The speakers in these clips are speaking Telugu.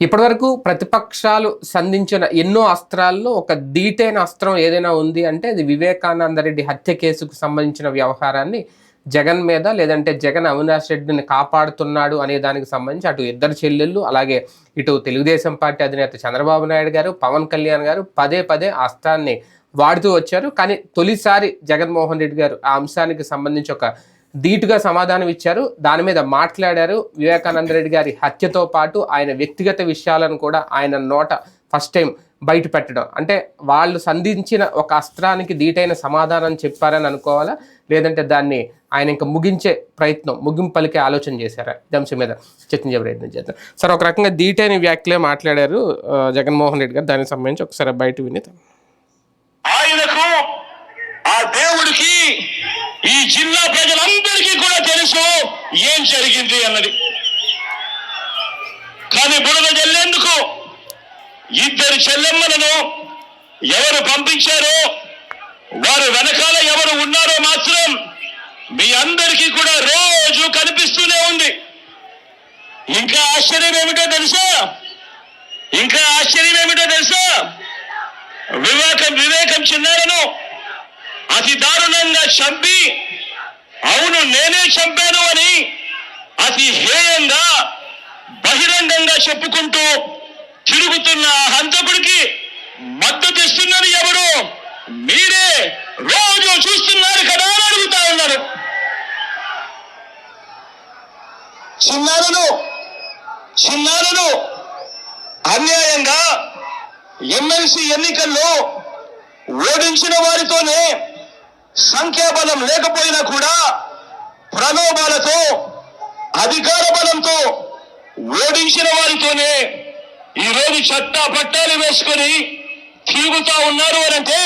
ఇప్పటివరకు ప్రతిపక్షాలు సంధించిన ఎన్నో అస్త్రాల్లో ఒక దీటైన అస్త్రం ఏదైనా ఉంది అంటే అది వివేకానంద రెడ్డి హత్య కేసుకు సంబంధించిన వ్యవహారాన్ని జగన్ మీద లేదంటే జగన్ అవినాష్ రెడ్డిని కాపాడుతున్నాడు అనే దానికి సంబంధించి అటు ఇద్దరు చెల్లెళ్ళు అలాగే ఇటు తెలుగుదేశం పార్టీ అధినేత చంద్రబాబు నాయుడు గారు పవన్ కళ్యాణ్ గారు పదే పదే అస్త్రాన్ని వాడుతూ వచ్చారు. కానీ తొలిసారి జగన్మోహన్ రెడ్డి గారు ఆ అంశానికి సంబంధించి ఒక ధీటుగా సమాధానం ఇచ్చారు. దాని మీద మాట్లాడారు. వివేకానంద రెడ్డి గారి హత్యతో పాటు ఆయన వ్యక్తిగత విషయాలను కూడా ఆయన నోట ఫస్ట్ టైం బయట పెట్టడం. అంటే వాళ్ళు సంధించిన ఒక అస్త్రానికి ధీటైన సమాధానం చెప్పారని అనుకోవాలా? లేదంటే దాన్ని ఆయన ఇంకా ముగించే ప్రయత్నం ముగింపు పలికే ఆలోచన చేశారా? దంశం మీద చర్చించే ప్రయత్నం చేద్దాం. సార్ ఒక రకంగా ధీటైన వ్యాఖ్యలే మాట్లాడారు జగన్మోహన్ రెడ్డి గారు. దానికి సంబంధించి ఒకసారి బయట విని ఆయనకు ఆ దేవుడికి ఈ జిల్లా ప్రజలందరికీ కూడా తెలుసు ఏం జరిగింది అన్నది. కానీ బురద చెల్లెందుకు ఇద్దరు చెల్లెమ్మలను ఎవరు పంపించారో వారు వెనకాల ఎవరు ఉన్నారో మాత్రం మీ అందరికీ కూడా రోజు కనిపిస్తూనే ఉంది. ఇంకా ఆశ్చర్యం ఏమిటో తెలుసా? ఇంకా ఆశ్చర్యం ఏమిటో తెలుసా? వివేకం వివేకం చిన్నారను అతి దారుణంగా చంపి అవును నేనే చంపాను అని అతి హేయంగా బహిరంగంగా చెప్పుకుంటూ తిరుగుతున్న హంతకుడికి మద్దతు ఇస్తున్నది ఎవరు? మీరే. రోజు చూస్తున్నారు కదా అని అడుగుతా ఉన్నారు. చిన్నారులు చిన్నారులు అన్యాయంగా ఎమ్మెల్సీ ఎన్నికల్లో ఓడించిన వారితోనే సంఖ్యాబలం లేకపోయినా కూడా ప్రలోభాలతో అధికార బలంతో ఓడించిన వారితోనే ఈ చట్టా పట్టాలు వేసుకొని తీగుతా ఉన్నారు అని అంటే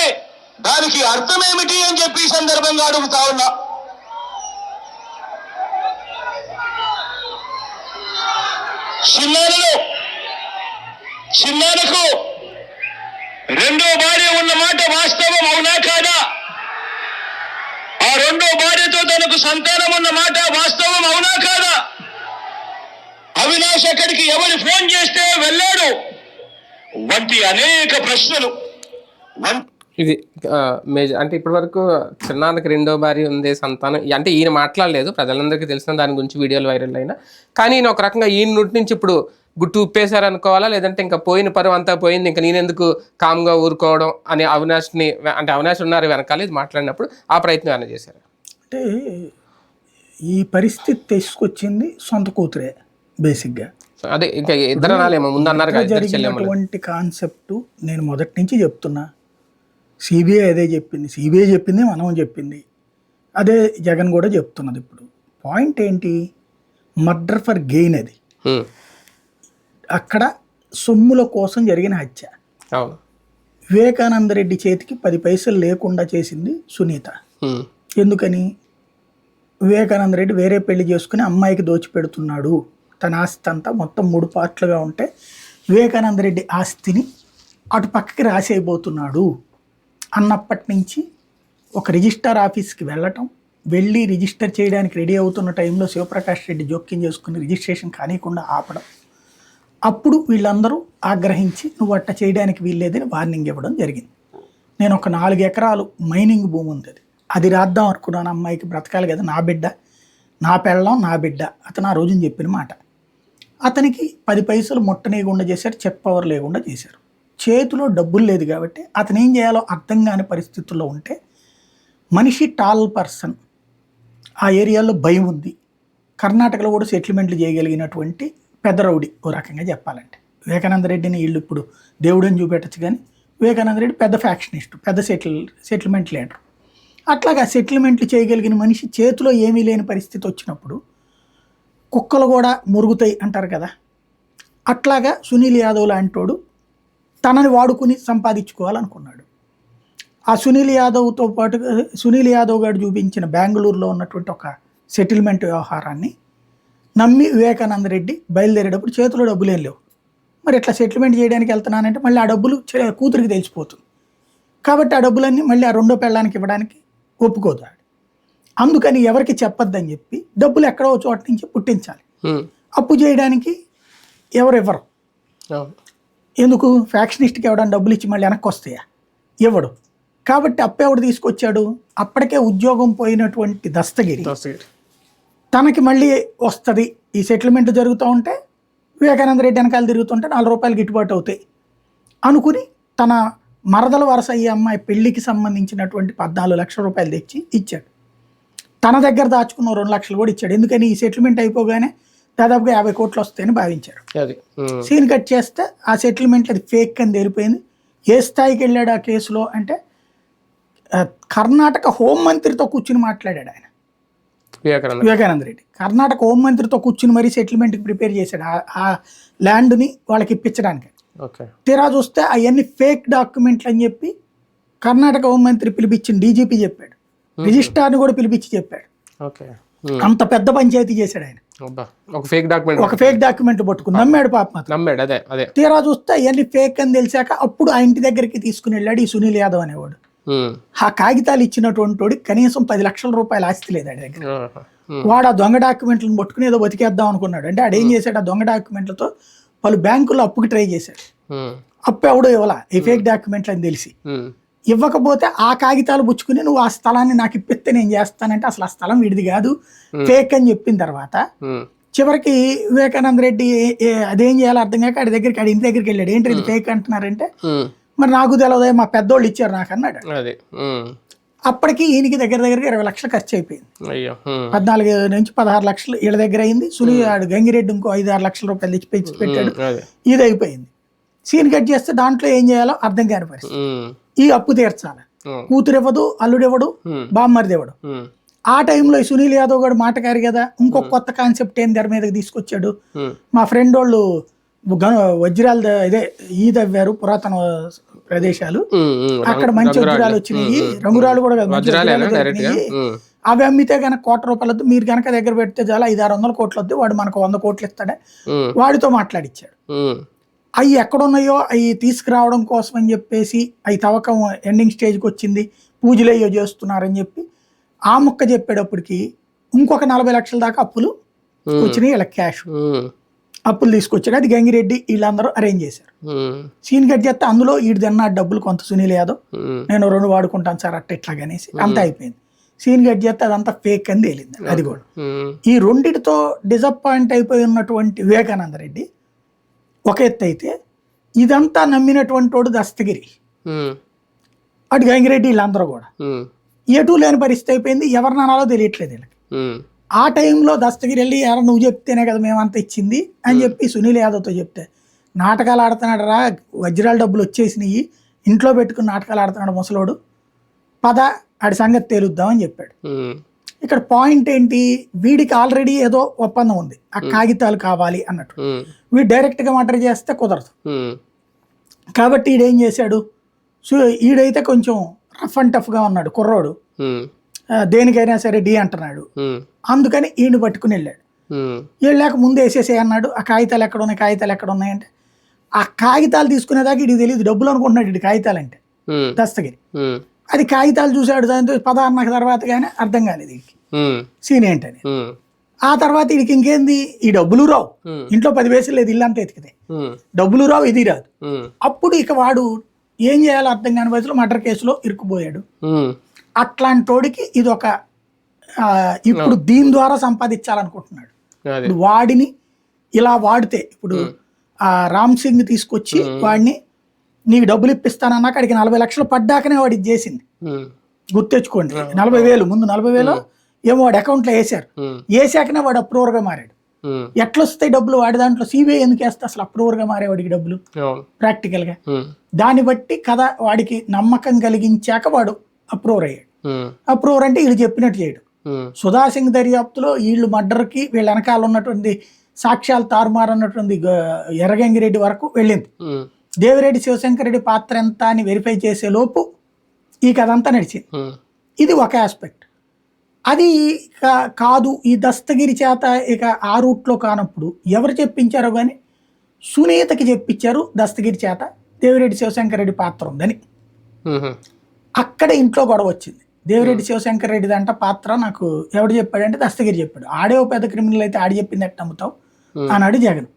దానికి అర్థం ఏమిటి అని చెప్పి సందర్భంగా అడుగుతా ఉన్నా. చిన్నారులు చిన్నారకు రెండో భార్య ఉన్న మాట వాస్తవం అవునా కాదా ఆ రెండో భార్యతో తనకు సంతానం ఉన్న మాట వాస్తవం అవునా కాదా? అవినాష్ అక్కడికి ఎవరు ఫోన్ చేస్తే వెళ్ళాడు? వంటి అనేక ప్రశ్నలు. ఇది మేజర్ అంటే ఇప్పటివరకు చిన్నాన్నకి రెండో భార్య ఉంది సంతానం. అంటే ఈయన మాట్లాడలేదు ప్రజలందరికీ తెలిసిన దాని గురించి వీడియోలు వైరల్ అయినా. కానీ ఈయన ఒక రకంగా ఈయన నుండి నుంచి ఇప్పుడు గుట్టు ఉప్పేశారు అనుకోవాలా లేదంటే ఇంకా పోయిన పరువు అంతా పోయింది ఇంకా నేనెందుకు కామ్గా ఊరుకోవడం? అని అవినాష్ని అంటే అవినాష్ ఉన్నారు వెనకాల ఇది మాట్లాడినప్పుడు ఆ ప్రయత్నం ఆయన చేశారు. అంటే ఈ పరిస్థితి తీసుకొచ్చింది సొంత కూతురే బేసిక్గా అదే ఇంకా ఇద్దరు ముందు అన్నారు కాన్సెప్ట్ నేను మొదటి నుంచి చెప్తున్నా. సిబిఐ అదే చెప్పింది సిబిఐ చెప్పింది మనం చెప్పింది. అదే జగన్ కూడా చెప్తున్నది ఇప్పుడు. పాయింట్ ఏంటి? మర్డర్ ఫర్ గెయిన్ అది. అక్కడ సొమ్ముల కోసం జరిగిన హత్య. వివేకానంద రెడ్డి చేతికి పది పైసలు లేకుండా చేసింది సునీత. ఎందుకని? వివేకానంద రెడ్డి వేరే పెళ్ళి చేసుకుని అమ్మాయికి దోచిపెడుతున్నాడు. తన ఆస్తి అంతా మొత్తం మూడు పార్ట్లుగా ఉంటే వివేకానంద రెడ్డి ఆస్తిని అటు పక్కకి రాసేయబోతున్నాడు. అన్నప్పటి నుంచి ఒక రిజిస్టర్ ఆఫీస్కి వెళ్ళటం వెళ్ళి రిజిస్టర్ చేయడానికి రెడీ అవుతున్న టైంలో శివప్రకాష్ రెడ్డి జోక్యం చేసుకుని రిజిస్ట్రేషన్ కానియకుండా ఆపడం. అప్పుడు వీళ్ళందరూ ఆగ్రహించి నువ్వు అట్ట చేయడానికి వీల్లేదని వార్నింగ్ ఇవ్వడం జరిగింది. నేను ఒక నాలుగు ఎకరాలు మైనింగ్ భూమి ఉంది అది అది రాద్దాం అనుకున్నాను. అమ్మాయికి బ్రతకాలి కదా నా బిడ్డ. నా పెళ్ళం నా బిడ్డ. అతను ఆ రోజున చెప్పిన మాట. అతనికి పది పైసలు ముట్టనీయకుండా చేశారు చెప్పవరు లేకుండా చేశారు. చేతిలో డబ్బులు లేదు కాబట్టి అతను ఏం చేయాలో అర్థం కాని పరిస్థితుల్లో ఉంటే మనిషి టాల్ పర్సన్ ఆ ఏరియాలో భయం ఉంది. కర్ణాటకలో కూడా సెటిల్మెంట్లు చేయగలిగినటువంటి పెద్ద రౌడీ ఓ రకంగా చెప్పాలంటే. వివేకానంద రెడ్డిని వీళ్ళు ఇప్పుడు దేవుడని చూపెట్టచ్చు కానీ వివేకానంద రెడ్డి పెద్ద ఫ్యాక్షనిస్ట్ పెద్ద సెటిల్ సెటిల్మెంట్ లీడర్ అట్లాగా సెటిల్మెంట్లు చేయగలిగిన మనిషి చేతిలో ఏమీ లేని పరిస్థితి వచ్చినప్పుడు కుక్కలు కూడా మురుగుతాయి అంటారు కదా. అట్లాగా సునీల్ యాదవ్ లాంటోడు తనని వాడుకుని సంపాదించుకోవాలనుకున్నాడు. ఆ సునీల్ యాదవ్తో పాటు సునీల్ యాదవ్ గారు చూపించిన బెంగళూరులో ఉన్నటువంటి ఒక సెటిల్మెంట్ వ్యవహారాన్ని నమ్మి వివేకానంద రెడ్డి బయలుదేరేటప్పుడు చేతిలో డబ్బులు ఏం లేవు. మరి ఇట్లా సెటిల్మెంట్ చేయడానికి వెళ్తున్నానంటే మళ్ళీ ఆ డబ్బులు కూతురికి తెలిసిపోతుంది. కాబట్టి ఆ డబ్బులన్నీ మళ్ళీ ఆ రెండో పెళ్ళానికి ఇవ్వడానికి ఒప్పుకోదు ఆవిడ. అందుకని ఎవరికి చెప్పొద్దని చెప్పి డబ్బులు ఎక్కడో చోట నుంచి పుట్టించాలి. అప్పు చేయడానికి ఎవరు ఇవ్వరు ఎందుకు? ఫ్యాక్షనిస్ట్కి ఎవడన్నా డబ్బులు ఇచ్చి మళ్ళీ వెనక్కి వస్తాయా? ఇవ్వడు కాబట్టి అప్పు ఎవడు తీసుకొచ్చాడు? అప్పటికే ఉద్యోగం పోయినటువంటి దస్తగిరి. దస్తగిరి. తనకి మళ్ళీ వస్తుంది. ఈ సెటిల్మెంట్ జరుగుతూ ఉంటే వివేకానంద రెడ్డి వెనకాల తిరుగుతుంటే నాలుగు రూపాయలు గిట్టుబాటు అవుతాయి. అనుకుని తన మరదల వరస అయ్యే అమ్మాయి పెళ్ళికి సంబంధించినటువంటి పద్నాలుగు లక్షల రూపాయలు తెచ్చి ఇచ్చాడు. తన దగ్గర దాచుకున్న రెండు లక్షలు కూడా ఇచ్చాడు. ఎందుకని ఈ సెటిల్మెంట్ అయిపోగానే దాదాపుగా యాభై కోట్లు వస్తాయని ఉమ్. సీన్ కట్ చేస్తే ఆ సెటిల్మెంట్ అది ఫేక్ అని తెలిపోయింది ఏ స్థాయికి వెళ్ళాడు ఆ కేసులో అంటే కర్ణాటక హోంమంత్రితో కూర్చుని మాట్లాడాడు ఆయన. వివేకానంద. రెడ్డి. కర్ణాటక హోంమంత్రితో కూర్చుని మరీ సెటిల్మెంట్కి ప్రిపేర్ చేశాడు. ఆ- ల్యాండ్ని వాళ్ళకి ఇప్పించడానికి. తీరా చూస్తే అవన్నీ ఫేక్ డాక్యుమెంట్లు అని చెప్పి కర్ణాటక హోంమంత్రి పిలిపించిన డీజీపీ చెప్పాడు. రిజిస్ట్రార్ని కూడా పిలిపించి చెప్పాడు. అంత పెద్ద పంచాయతీ చేశాడు ఆయన. ఒక ఫేక్ డాక్యుమెంట్ ఒక ఫేక్ డాక్యుమెంట్ పట్టుకుని నమ్మాడు పాప నమ్మాడు అదే అదే. తీరా చూస్తే అవన్నీ ఫేక్ అని తెలిసాక అప్పుడు ఆ ఇంటి దగ్గరికి తీసుకుని వెళ్ళాడు ఈ సునీల్ యాదవ్ అనేవాడు. ఆ కాగితాలు ఇచ్చినటువంటి వాడికి కనీసం పది లక్షల రూపాయల ఆస్తి లేదు ఆడి దగ్గర. వాడు ఆ దొంగ డాక్యుమెంట్లను పట్టుకుని ఏదో బతికేద్దాం అనుకున్నాడు. అంటే ఆడు ఏం చేశాడు? ఆ దొంగ డాక్యుమెంట్లతో పలు బ్యాంకుల్లో అప్పుకి ట్రై ఉమ్. అప్పు ఎవడో ఇవ్వాల ఈ ఫేక్ డాక్యుమెంట్లు అని తెలిసి. ఇవ్వకపోతే ఆ కాగితాలు పుచ్చుకుని నువ్వు ఆ స్థలాన్ని నాకు ఇప్పిస్తే నేను చేస్తానంటే అసలు ఆ స్థలం వీడిది కాదు ఫేక్ అని చెప్పిన తర్వాత. చివరికి వివేకానంద రెడ్డి అదేం చేయాలో అర్థం కాక ఆడి దగ్గరికి ఆడి ఇంటి దగ్గరికి వెళ్ళాడు ఏంటి ఇది ఫేక్ అంటున్నారంటే. మరి నాకు తెలియదు మా పెద్దోళ్ళు ఇచ్చారు నాకు అన్నాడు అది. అప్పటికి ఈయనకి దగ్గర దగ్గరగా ఇరవై లక్షలు ఖర్చు అయిపోయింది. పద్నాలుగు నుంచి పదహారు లక్షలు వీళ్ళ దగ్గర అయింది సునీ ఆడు గంగిరెడ్డి ఇంకో ఐదు ఆరు లక్షల రూపాయలు తెచ్చి పెంచి పెట్టాడు ఇది అయిపోయింది సీన్ కట్ చేస్తే దాంట్లో ఏం చేయాలో అర్థం కాని పరిస్థితి. ఈ అప్పు తీర్చాలి ఉమ్. కూతురు ఇవ్వదు అల్లుడు ఇవ్వడు ఉమ్. బామ్మరిది ఇవ్వడు ఉమ్. ఆ టైంలో ఈ సునీల్ యాదవ్ గారు మాటకారి కదా ఇంకో కొత్త కాన్సెప్ట్ ఏం తెర మీదకి తీసుకొచ్చాడు. మా ఫ్రెండ్ వాళ్ళు వజ్రాలు ఇదే ఈ దవ్వారు పురాతన ప్రదేశాలు. అక్కడ మంచి వజ్రాలు వచ్చినాయి. రంగురాలు కూడా. అవి అమ్మితే కనుక కోట్ల రూపాయలు వద్దు మీరు కనుక దగ్గర పెడితే చాలా ఐదు ఆరు వందల కోట్లు వద్దు వాడు మనకు వంద కోట్లు ఇస్తాడే. వాడితో మాట్లాడిచ్చాడు. అవి ఎక్కడున్నాయో అవి తీసుకురావడం కోసం అని చెప్పేసి అవి తవ్వకం ఎండింగ్ స్టేజ్కి వచ్చింది. పూజలు అయ్యో చేస్తున్నారని చెప్పి ఆ ముక్క చెప్పేటప్పటికి ఇంకొక నలభై లక్షల దాకా అప్పులు వచ్చినాయి. వీళ్ళకి క్యాష్. అప్పులు తీసుకొచ్చాడు అది గంగిరెడ్డి వీళ్ళందరూ అరేంజ్ చేశారు. సీన్ కట్ చేస్తే అందులో ఈడు తిన్న డబ్బులు కొంత సునీల్ యాదవ్. నేను రెండు వాడుకుంటాను సార్ అట్ట ఇట్లా అనేసి అంతా అయిపోయింది సీన్ కట్ చేస్తే అదంతా ఫేక్ అని తేలింది అది కూడా. ఈ రెండిటితో డిసప్పాయింట్ అయిపోయి ఉన్నటువంటి వివేకానంద రెడ్డి ఒక ఎత్తు అయితే ఇదంతా నమ్మినటువంటి వాడు దస్తగిరి. అటు గంగిరెడ్డి వీళ్ళందరూ కూడా. ఎటు లేని పరిస్థితి అయిపోయింది ఎవరిని అనాలో తెలియట్లేదు వీళ్ళకి. ఆ టైంలో దస్తగిరి వెళ్ళి ఎవరు నువ్వు చెప్తేనే కదా మేమంతా ఇచ్చింది అని చెప్పి సునీల్ యాదవ్తో చెప్తే. నాటకాలు ఆడుతున్నాడు రా వజ్రాల డబ్బులు వచ్చేసినాయి ఇంట్లో పెట్టుకుని నాటకాలు ఆడుతున్నాడు ముసలోడు పద ఆడి సంగతి తేలుద్దాం అని చెప్పాడు. ఇక్కడ పాయింట్ ఏంటి? వీడికి ఆల్రెడీ ఏదో ఒప్పందం ఉంది. ఆ కాగితాలు కావాలి అన్నట్టు. వీడు డైరెక్ట్గా మర్డర్ చేస్తే కుదరదు. కాబట్టి ఈడేం చేశాడు? సో ఈడైతే కొంచెం రఫ్ అండ్ టఫ్గా ఉన్నాడు కుర్రోడు. దేనికైనా సరే డి అంటున్నాడు. అందుకని ఈయన పట్టుకుని వెళ్ళాడు. వెళ్ళాక ముందు వేసేసే అన్నాడు ఆ కాగితాలు ఎక్కడ ఉన్నాయి కాగితాలు ఎక్కడ ఉన్నాయంటే ఆ కాగితాలు తీసుకునేదాకా ఇది తెలియదు డబ్బులు అనుకుంటున్నాడు ఇది కాగితాలు అంటే. దస్తగిరి. అది కాగితాలు చూశాడు దాంతో పదహారు తర్వాత కానీ అర్థం కాలేదు వీడికి. సీన్ ఏంటని. ఆ తర్వాత వీడికి ఇంకేంది ఈ డబ్బులు రావు. ఇంట్లో పది వేసులు లేదు ఇల్లంతా ఎతికితే ఉమ్. డబ్బులు రావు ఇది రాదు. అప్పుడు ఇక వాడు ఏం చేయాలో అర్థం కాని వయసులో మర్డర్ కేసులో ఇరుక్కుపోయాడు ఉమ్. అట్లాంటి వాడికి ఇది ఒక ఇప్పుడు దీని ద్వారా సంపాదించాలనుకుంటున్నాడు. వాడిని ఇలా వాడితే ఇప్పుడు ఆ రామ్ సింగ్ తీసుకొచ్చి వాడిని నీకు డబ్బులు ఇప్పిస్తానన్నాక అడిగి నలభై లక్షలు పడ్డాకనే వాడు ఇది చేసింది. ఉమ్. గుర్తెచ్చుకోండి. నలభై వేలు ముందు నలభై వేలు ఏమో వాడు అకౌంట్లో వేసారు. వేసాకనే వాడు అప్రూవర్గా మారాడు. ఉమ్. ఎట్లా వస్తాయి డబ్బులు వాడి దాంట్లో? సిబిఐ ఎందుకు వేస్తే అసలు అప్రూవర్గా మారేవాడికి డబ్బులు? అవును. ప్రాక్టికల్గా ఉమ్. దాన్ని బట్టి కథ వాడికి నమ్మకం కలిగించాక వాడు అప్రూవర్ అయ్యాడు. అప్రూవర్ అంటే వీళ్ళు చెప్పినట్టు చేయడు ఉమ్. సుధా సింగ్ దర్యాప్తులో వీళ్ళు మర్డర్కి వీళ్ళ వెనకాల ఉన్నటువంటి సాక్ష్యాలు తారుమారు అన్నటువంటి గ- ఎర్రగంగిరెడ్డి వరకు వెళ్ళింది. దేవిరెడ్డి శివశంకర్ రెడ్డి పాత్ర ఎంత అని వెరిఫై చేసే లోపు ఈ కథ అంతా నడిచింది. ఇది ఒక ఆస్పెక్ట్ అది కాదు ఈ దస్తగిరి చేత ఇక ఆ రూట్లో కానప్పుడు ఎవరు చెప్పించారో కానీ సునీతకి చెప్పించారు దస్తగిరి చేత దేవిరెడ్డి శివశంకర్ రెడ్డి పాత్ర ఉందని. అక్కడ ఇంట్లో గొడవ వచ్చింది దేవిరెడ్డి శివశంకర్ రెడ్డి అంట పాత్ర నాకు ఎవడు చెప్పాడంటే దస్తగిరి చెప్పాడు. ఆడే పెద్ద క్రిమినల్ అయితే ఆడి చెప్పింది ఎట్ట నమ్ముతావు? అన్నాడు జగన్.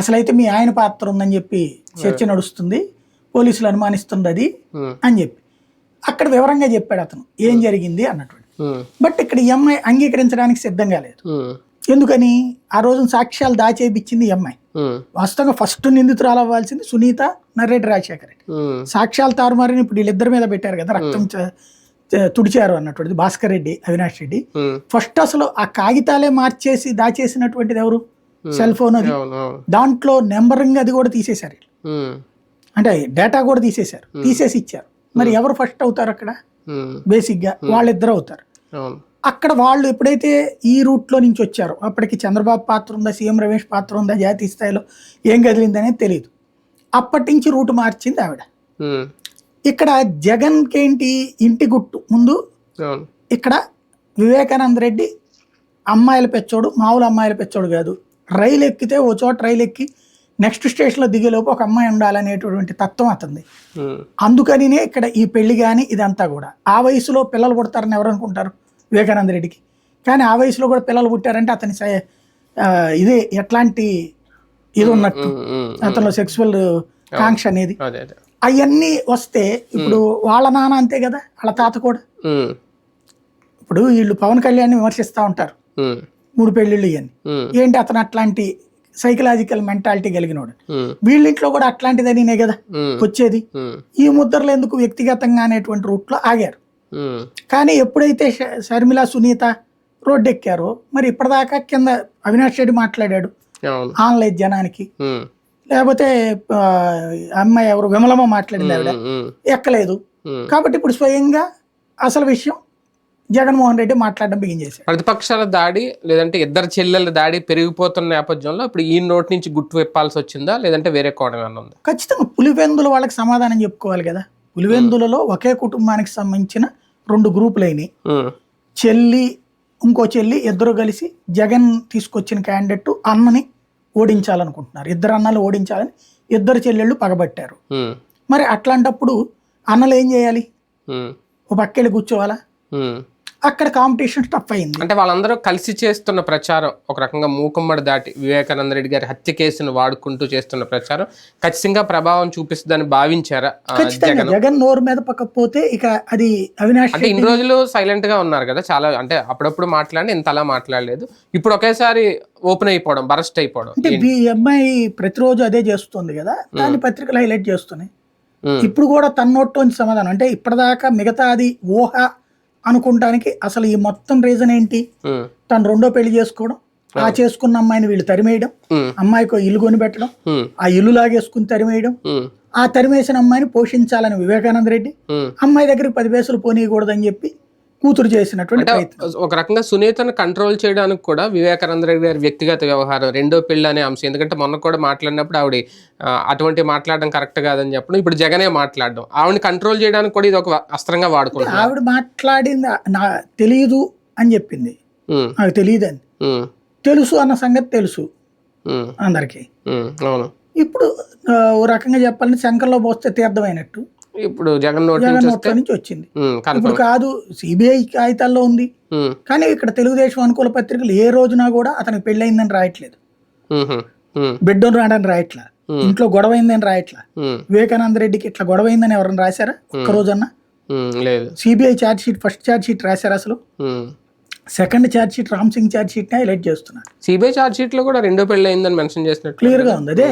అసలైతే మీ ఆయన పాత్ర ఉందని చెప్పి చర్చ నడుస్తుంది పోలీసులు అనుమానిస్తుంది అది అని చెప్పి. అక్కడ వివరంగా చెప్పాడు అతను. ఏం జరిగింది అన్నటువంటి. బట్ ఇక్కడ ఈ అమ్మాయి అంగీకరించడానికి సిద్ధంగా లేదు. ఎందుకని? ఆ రోజున సాక్ష్యాలు అమ్మాయి. ఉమ్, వాస్తవంగా ఫస్ట్ నిందితురాలు అవ్వాల్సింది సునీత నర్రెడ్డి రాజశేఖర్ రెడ్డి. సాక్ష్యాలు తారుమారిని ఇప్పుడు వీళ్ళిద్దరి మీద పెట్టారు కదా రక్తం తుడిచారు అన్నటువంటిది. భాస్కర్ రెడ్డి అవినాష్ రెడ్డి. ఫస్ట్ అసలు ఆ కాగితాలే మార్చేసి దాచేసినటువంటిది ఎవరు? సెల్ ఫోన్ అది. దాంట్లో నెంబరింగ్ అది కూడా తీసేశారు అంటే డేటా కూడా తీసేశారు. తీసేసి ఇచ్చారు. మరి ఎవరు ఫస్ట్ అవుతారు అక్కడ? బేసిక్గా వాళ్ళిద్దరు అవుతారు. అక్కడ వాళ్ళు ఎప్పుడైతే ఈ రూట్లో నుంచి వచ్చారో అప్పటికి చంద్రబాబు పాత్ర ఉందా సీఎం రమేష్ పాత్ర ఉందా జాతీయ స్థాయిలో ఏం కదిలిందనేది తెలియదు అప్పటి నుంచి రూట్ మార్చింది ఆవిడ. ఇక్కడ జగన్కి ఏంటి ఇంటి గుట్టు ముందు ఇక్కడ వివేకానంద రెడ్డి అమ్మాయిల పెచ్చోడు మామూలు అమ్మాయిల పెచ్చోడు కాదు. రైలు ఎక్కితే ఓ చోట రైలు ఎక్కి నెక్స్ట్ స్టేషన్లో దిగేలోపు ఒక అమ్మాయి ఉండాలనేటువంటి తత్వం అతనిది. ఉమ్, అందుకనినే ఇక్కడ ఈ పెళ్ళి కానీ ఇదంతా కూడా. ఆ వయసులో పిల్లలు పుడతారని ఎవరు అనుకుంటారు వివేకానంద రెడ్డికి? కానీ ఆ వయసులో కూడా పిల్లలు పుట్టారంటే అతని ఇదే ఎట్లాంటి ఇది ఉన్నట్టు. అతనిలో సెక్సువల్ కాంక్ష అనేది. అవన్నీ వస్తే ఇప్పుడు వాళ్ళ నాన్న అంతే కదా వాళ్ళ తాత కూడా. ఇప్పుడు వీళ్ళు పవన్ కళ్యాణ్ విమర్శిస్తూ ఉంటారు. మూడు పెళ్ళిళ్ళు ఇవన్నీ ఏంటి అతను అట్లాంటి సైకలాజికల్ మెంటాలిటీ కలిగినోడు? వీళ్ళింట్లో కూడా అట్లాంటిదనినే కదా వచ్చేది. ఈ ముద్రలు ఎందుకు వ్యక్తిగతంగా అనేటువంటి రూట్లో ఆగారు? కానీ ఎప్పుడైతే షర్మిల సునీత రోడ్డు ఎక్కారో మరి ఇప్పటిదాకా కింద అవినాష్ రెడ్డి మాట్లాడాడు ఆన్లైన్ జనానికి. లేకపోతే అమ్మాయి ఎవరు విమలమ్మ ఉమ్, ఎక్కలేదు. కాబట్టి ఇప్పుడు స్వయంగా అసలు విషయం జగన్మోహన్ రెడ్డి మాట్లాడడం బిగిన్ చేశాడు. ప్రతిపక్షాల దాడి లేదంటే ఇద్దరు చెల్లెల దాడి పెరిగిపోతున్న నేపథ్యంలో ఇప్పుడు ఈ నోటి నుంచి గుట్టు విప్పాల్సి వచ్చిందా? లేదంటే వేరే కోణం ఉందా? ఖచ్చితంగా పులివెందుల వాళ్ళకి సమాధానం చెప్పుకోవాలి కదా. పులివెందులలో ఒకే కుటుంబానికి సంబంధించిన రెండు గ్రూపులు అయినాయి. ఉమ్, చెల్లి ఇంకో చెల్లి ఇద్దరు కలిసి జగన్ తీసుకొచ్చిన క్యాండిడేట్ అన్నని ఓడించాలనుకుంటున్నారు. ఇద్దరు అన్నలు ఓడించాలని ఇద్దరు చెల్లెళ్ళు పగబట్టారు. మరి అట్లాంటప్పుడు అన్నలు ఏం చేయాలి? ఓ పక్కెళ్ళి కూర్చోవాలా. అక్కడ కాంపిటీషన్ టఫ్ అయింది. అంటే వాళ్ళందరూ కలిసి చేస్తున్న ప్రచారం ఒక రకంగా మూకుమ్మడి దాటి వివేకానంద రెడ్డి గారి హత్య కేసును వాడుకుంటూ చేస్తున్న ప్రచారం ఖచ్చితంగా ప్రభావం చూపిస్తుందని భావించారా ఖచ్చితంగా జగన్? నోరు మీద పక్కపోతే ఇక అది అవినాష్ అంటే ఇన్ని రోజులు సైలెంట్గా ఉన్నారు కదా చాలా అంటే అప్పుడప్పుడు మాట్లాడి ఇంత అలా మాట్లాడలేదు. ఇప్పుడు ఒకేసారి ఓపెన్ అయిపోవడం బరస్ట్ అయిపోవడం అంటే ఈ అమ్మాయి ప్రతిరోజు అదే చేస్తుంది కదా దాన్ని పత్రికలు హైలైట్ చేస్తున్నాయి. ఇప్పుడు కూడా తన నోట్లోంచి సమాధానం అంటే ఇప్పటిదాకా మిగతా అది ఊహ అనుకుంటానికి అసలు ఈ మొత్తం రీజన్ ఏంటి? తను రెండో పెళ్ళి చేసుకోవడం ఆ చేసుకున్న అమ్మాయిని వీళ్ళు తరిమేయడం అమ్మాయికి ఇల్లు కొని పెట్టడం ఆ ఇల్లు లాగేసుకుని తరిమేయడం ఆ తరిమేసిన అమ్మాయిని పోషించాలని వివేకానంద రెడ్డి. అమ్మాయి దగ్గరికి పది పైసలు పోనీయకూడదని చెప్పి కూతురు చేసినటువంటి ఒక రకంగా సునీతను కంట్రోల్ చేయడానికి కూడా వివేకానంద రెడ్డి గారి వ్యక్తిగత వ్యవహారం రెండో పెళ్ళి అనే అంశం. ఎందుకంటే మొన్న కూడా మాట్లాడినప్పుడు ఆవిడ అటువంటి మాట్లాడడం కరెక్ట్ కాదని చెప్పడం ఇప్పుడు జగనే మాట్లాడడం. ఆవిడని కంట్రోల్ చేయడానికి కూడా ఇది ఒక అస్త్రంగా వాడుకుంటున్నారు. ఆవిడ మాట్లాడింది? నా తెలియదు అని చెప్పింది. నాకు తెలియదు అని తెలుసు అన్న సంగతి తెలుసు అందరికీ. అవును. ఇప్పుడు ఓ రకంగా చెప్పాలంటే శంకర్లో పోస్తే తీర్థమైనట్టు. ఇప్పుడు జగన్ నోటి నుంచి వచ్చింది. ఇప్పుడు కాదు సిబిఐ కాగితాల్లో ఉంది. కానీ ఇక్కడ తెలుగుదేశం అనుకూల పత్రికలు ఏ రోజున కూడా అతనికి పెళ్ళయిందని రాయట్లేదు. బిడ్డ రాడని రాయట్లా. ఇంట్లో గొడవ అయిందని రాయట్లా. వివేకానంద రెడ్డికి ఇట్లా గొడవ అయిందని ఎవరైనా రాశారా ఒక్క రోజన్నా? లేదు. CBI charge sheet first charge sheet రాశారు అసలు. Second charge sheet Ram Singh charge sheet highlight చేస్తున్నారు సిబిఐ ఛార్జ్ షీట్లో కూడా రెండో పెళ్ళి అయిందని మెన్షన్ చేసినట్టు క్లియర్గా ఉంది అదే.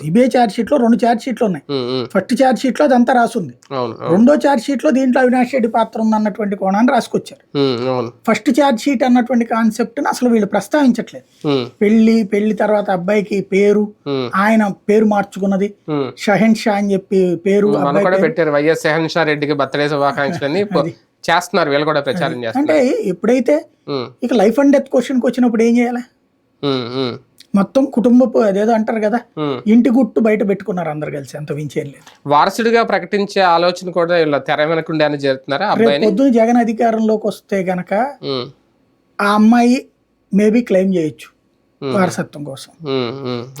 సిబిఐ ఛార్జ్ షీట్లో రెండు ఛార్జ్ షీట్లు ఉన్నాయి. ఫస్ట్ ఛార్జ్ షీట్లో అదంతా రాసుంది. రెండో ఛార్జ్ షీట్లో దీంట్లో అవినాష్ రెడ్డి పాత్ర ఉందన్నటువంటి కోణాన్ని రాసుకొచ్చారు. ఫస్ట్ ఛార్జ్ షీట్ అన్నటువంటి కాన్సెప్ట్ అసలు వీళ్ళు ప్రస్తావించట్లేదు. పెళ్ళి పెళ్ళి తర్వాత అబ్బాయికి పేరు ఆయన పేరు మార్చుకున్నది. షహెన్ షా అని చెప్పి పేరు. పెట్టారు. వైఎస్ షా రెడ్డికి బర్త్డే శుభాకాంక్షలు అని. చేస్తున్నారు వీళ్ళు కూడా ప్రచారం అంటే చేస్తున్నారు. ఎప్పుడైతే ఇక లైఫ్ అండ్ డెత్ క్వశ్చన్కి వచ్చినప్పుడు ఏం చేయాలి? మొత్తం కుటుంబపు అదేదో అంటారు కదా. ఇంటి గుట్టు బయట పెట్టుకున్నారు అందరు కలిసి అంత మించేం లేదు. వారసుడిగా ప్రకటించే ఆలోచన కూడా వీళ్ళ తెర వెనకుండా అబ్బాయిని. పొద్దున జగన్ అధికారంలోకి వస్తే గనక ఆ అమ్మాయి మేబీ క్లెయిమ్ చేయొచ్చు. వారసత్వం కోసం.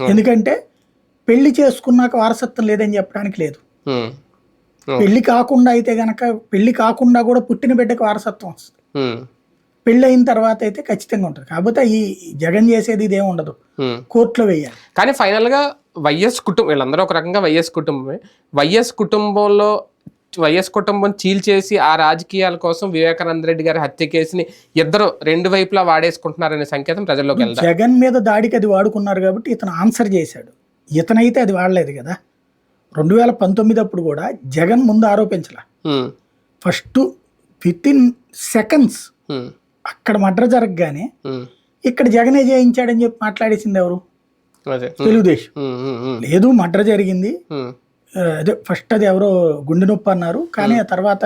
ఎందుకంటే పెళ్ళి చేసుకున్నాక వారసత్వం లేదని చెప్పడానికి లేదు. పెళ్ళి కాకుండా అయితే గనక పెళ్ళి కాకుండా కూడా పుట్టిన బిడ్డకు వారసత్వం వస్తుంది. ఉమ్, పెళ్ళయిన తర్వాత అయితే ఖచ్చితంగా ఉంటుంది. కాకపోతే ఈ జగన్ చేసేది ఇదేం ఉండదు. కోర్టులో వేయాలి. కానీ ఫైనల్గా వైఎస్ కుటుంబం వీళ్ళందరూ ఒక రకంగా వైఎస్ కుటుంబమే. వైఎస్ కుటుంబంలో వైఎస్ కుటుంబం చీల్చేసి ఆ రాజకీయాల కోసం వివేకానంద రెడ్డి గారి హత్య కేసుని ఇద్దరు రెండు వైపులా వాడేసుకుంటున్నారనే సంకేతం ప్రజల్లోకి వెళ్తారు జగన్ మీద దాడికి అది వాడుకున్నారు కాబట్టి ఇతను ఆన్సర్ చేశాడు. ఇతనైతే అది వాడలేదు కదా. రెండు వేల పంతొమ్మిది అప్పుడు కూడా జగన్ ముందు ఆరోపించాల. ఫస్ట్ విత్ ఇన్ సెకండ్స్ అక్కడ మడ్ర జరగగానే ఇక్కడ జగనే జయించాడని చెప్పి మాట్లాడేసింది ఎవరు? తెలుగుదేశం. లేదు మడ్ర జరిగింది. అదే ఫస్ట్ అది ఎవరో గుండె నొప్పి అన్నారు. కానీ ఆ తర్వాత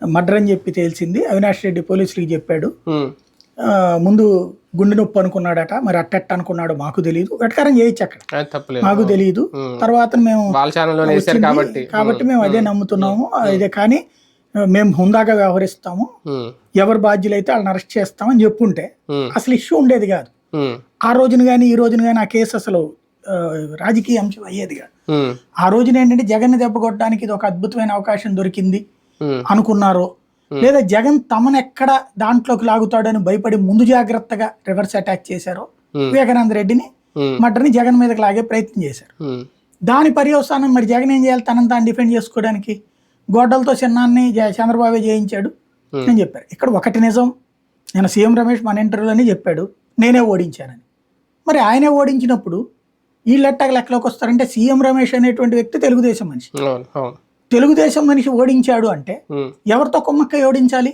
మర్డర్ అని చెప్పి తెలిసింది. అవినాష్ రెడ్డి పోలీసులకి చెప్పాడు. ముందు గుండె నొప్పి అనుకున్నాడట. మరి అట్టెట్ట అనుకున్నాడు మాకు తెలియదు వెటకారం చేయొచ్చు అక్కడ. అది మాకు తెలియదు. తర్వాత మేము కాబట్టి. కాబట్టి మేము అదే నమ్ముతున్నాము. ఇదే కానీ మేము హుందాగా వ్యవహరిస్తాము. ఎవరు బాధ్యులైతే వాళ్ళని అరెస్ట్ చేస్తామని చెప్పుంటే అసలు ఇష్యూ ఉండేది కాదు. ఆ. రోజున కానీ ఈ రోజున కానీ ఆ కేసు అసలు రాజకీయ అంశం అయ్యేది కాదు. ఆ. రోజున ఏంటంటే జగన్ దెబ్బ కొట్టడానికి ఇది ఒక అద్భుతమైన అవకాశం దొరికింది అనుకున్నారు లేదా జగన్ తమను ఎక్కడ దాంట్లోకి లాగుతాడని భయపడి ముందు జాగ్రత్తగా రివర్స్ అటాక్ చేశారు Hmm. వివేకానంద రెడ్డిని ఉమ్, మడ్డని జగన్ మీదకి లాగే ప్రయత్నం చేశారు. దాని పర్యవసానం మరి జగన్ ఏం చేయాలి? తనని తాను డిఫెండ్ చేసుకోవడానికి గోడలతో చిన్నాన్ని చంద్రబాబు చేయించాడు అని చెప్పారు. ఇక్కడ ఒకటి నిజం. నేను సీఎం రమేష్ మన ఇంటర్వ్యూలోనే చెప్పాడు. నేనే ఓడించానని. మరి ఆయనే ఓడించినప్పుడు వీళ్ళెట్టాక లెక్కలోకి వస్తారంటే సీఎం రమేష్ అనేటువంటి వ్యక్తి తెలుగుదేశం మనిషి. తెలుగుదేశం మనిషి ఓడించాడు అంటే ఎవరితో కుమ్మక్క ఓడించాలి?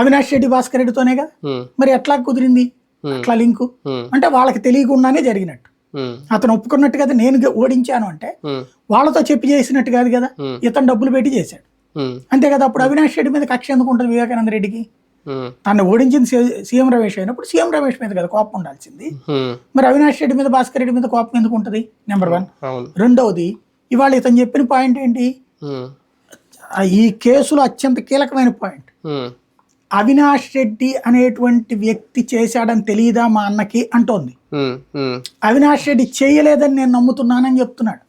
అవినాష్ రెడ్డి భాస్కర్ రెడ్డితోనేగా మరి ఎట్లా కుదిరింది. అట్లా లింకు? అంటే వాళ్ళకి తెలియకుండానే జరిగినట్టు. అతను ఒప్పుకున్నట్టు కదా నేను ఓడించాను అంటే వాళ్ళతో చెప్పి చేసినట్టు కాదు కదా. ఇతను డబ్బులు పెట్టి చేశాడు. అంతే కదా? అప్పుడు అవినాష్ రెడ్డి మీద కక్ష ఎందుకు ఉంటుంది వివేకానంద రెడ్డికి? తను ఓడించింది సీఎం రమేష్ అయినప్పుడు సీఎం రమేష్ మీద కదా కోపం ఉండాల్సింది. మరి అవినాష్ రెడ్డి మీద భాస్కర్ రెడ్డి మీద కోపం ఎందుకు ఉంటుంది? నెంబర్ వన్ రెండవది ఇవాళ ఇతను చెప్పిన పాయింట్ ఏంటి? ఈ కేసులో అత్యంత కీలకమైన పాయింట్. అవినాష్ రెడ్డి అనేటువంటి వ్యక్తి చేశాడని తెలియదా మా అన్నకి అంటోంది. అవినాష్ రెడ్డి చేయలేదని నేను నమ్ముతున్నానని చెప్తున్నాడు.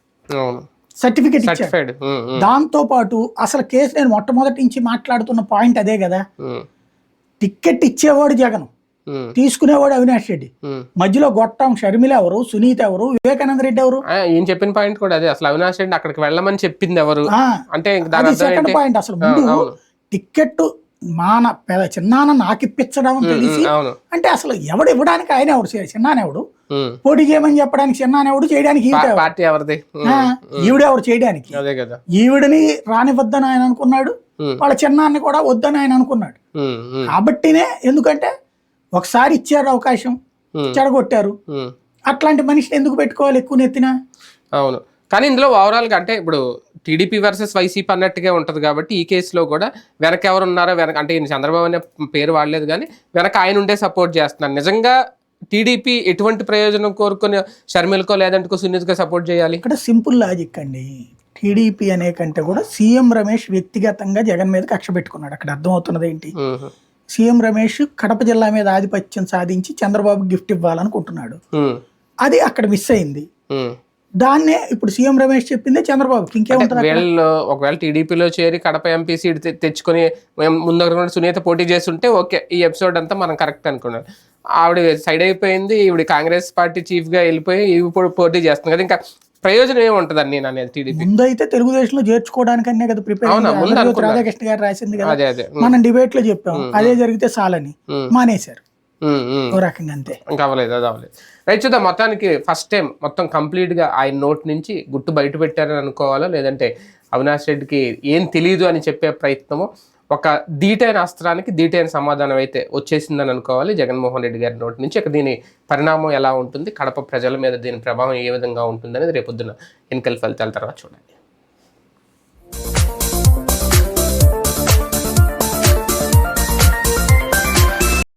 సర్టిఫికెట్ ఇచ్చాడు. దాంతో పాటు అసలు కేసు నేను మొట్టమొదటి నుంచి మాట్లాడుతున్న పాయింట్ అదే కదా. టికెట్ ఇచ్చేవాడు జగన్. తీసుకునేవాడు అవినాష్ రెడ్డి. మధ్యలో గొట్టం షర్మిల ఎవరు సునీత ఎవరు వివేకానంద రెడ్డి ఎవరు? ఈయన చెప్పిన పాయింట్ కూడా అదే. అసలు అవినాష్ రెడ్డి అక్కడికి వెళ్ళమని చెప్పింది ఎవరు? అంటే సెకండ్ పాయింట్ అసలు. ముందు. టికెట్ మాన పె- చిన్నాన్న నాకు ఇప్పించడం తెలిసి అంటే అసలు ఎవడు ఇవ్వడానికి ఆయన ఎవడు? చిన్నాన్న ఎవడు. పోటీ చేయమని చెప్పడానికి చిన్నాన్న ఎవడు చేయడానికి? పార్టీ ఎవరిది? ఈవిడ ఎవరు చేయడానికి? ఈవిడని రానివద్దని ఆయన అనుకున్నాడు వాళ్ళ చిన్నాన్ని కూడా వద్దని ఆయన అనుకున్నాడు. కాబట్టినే ఎందుకంటే ఒకసారి ఇచ్చారు అవకాశం చెడగొట్టారు. అట్లాంటి మనిషిని ఎందుకు పెట్టుకోవాలి ఎక్కువ నెత్తిన? అవును. కానీ ఇందులో ఓవరాల్గా అంటే ఇప్పుడు టీడీపీ వర్సెస్ వైసీపీ అన్నట్టుగా ఉంటది కాబట్టి ఈ కేసులో కూడా వెనక ఎవరు ఉన్నారో వెనక అంటే చంద్రబాబు అనే పేరు వాడలేదు కానీ వెనక ఆయన ఉండే సపోర్ట్ చేస్తున్నారు. నిజంగా టీడీపీ ఎటువంటి ప్రయోజనం కోరుకొని షర్మిలకో లేదంటే సునీత్కో సపోర్ట్ చేయాలి? ఇక్కడ సింపుల్ లాజిక్ అండి. టీడీపీ అనే కంటే కూడా సీఎం రమేష్ వ్యక్తిగతంగా జగన్ మీద కక్ష పెట్టుకున్నాడు. అక్కడ అర్థమవుతున్నది ఏంటి? సీఎం రమేష్ కడప జిల్లా మీద ఆధిపత్యం సాధించి చంద్రబాబు గిఫ్ట్ ఇవ్వాలనుకుంటున్నాడు. అది అక్కడ మిస్ అయింది. దాన్నే ఇప్పుడు సీఎం రమేష్ చెప్పిందే చంద్రబాబుకి. అక్కడ? వీళ్ళు ఒకవేళ టీడీపీలో చేరి కడప ఎంపీ సీట్ తెచ్చుకొని మేము ముందు కూడా సునీత పోటీ చేస్తుంటే ఓకే ఈ ఎపిసోడ్ అంతా మనం కరెక్ట్ అనుకున్నాం ఆవిడ సైడ్ అయిపోయింది ఈవిడ కాంగ్రెస్ పార్టీ చీఫ్గా వెళ్ళిపోయి ఇవి పోటీ చేస్తుంది కదా. ఇంకా ప్రయోజనం ఏమి ఉంటుంది నేను అనేది టీడీపీ? ముందైతే తెలుగుదేశంలో చేర్చుకోవడానికనే కదా ప్రిపేర్ అవునా? ముందు అనుకున్నా. రాధాకృష్ణ గారు రాసింది కదా. అదే అదే. ఉమ్, మనం డిబేట్లో చెప్పాం అదే జరిగితే చాలని. మానేశారు. ఓ రకంగా అంతే. ఇంకా అవ్వలేదు అది అవ్వలేదు. రైట్ చూద్దాం. మొత్తానికి ఫస్ట్ టైం మొత్తం కంప్లీట్గా ఆయన నోట్ నుంచి గుట్టు బయట పెట్టారని అనుకోవాలా? లేదంటే అవినాష్ రెడ్డికి ఏం తెలియదు అని చెప్పే ప్రయత్నము ఒక దీటైన అస్త్రానికి దీటైన సమాధానం అయితే వచ్చేసిందని అనుకోవాలి. జగన్మోహన్ రెడ్డి గారి నోటి నుంచి ఇక దీని పరిణామం ఎలా ఉంటుంది? కడప ప్రజల మీద దీని ప్రభావం ఏ విధంగా ఉంటుంది అనేది రేపొద్దున ఎన్నికల ఫలితాల తర్వాత చూడాలి.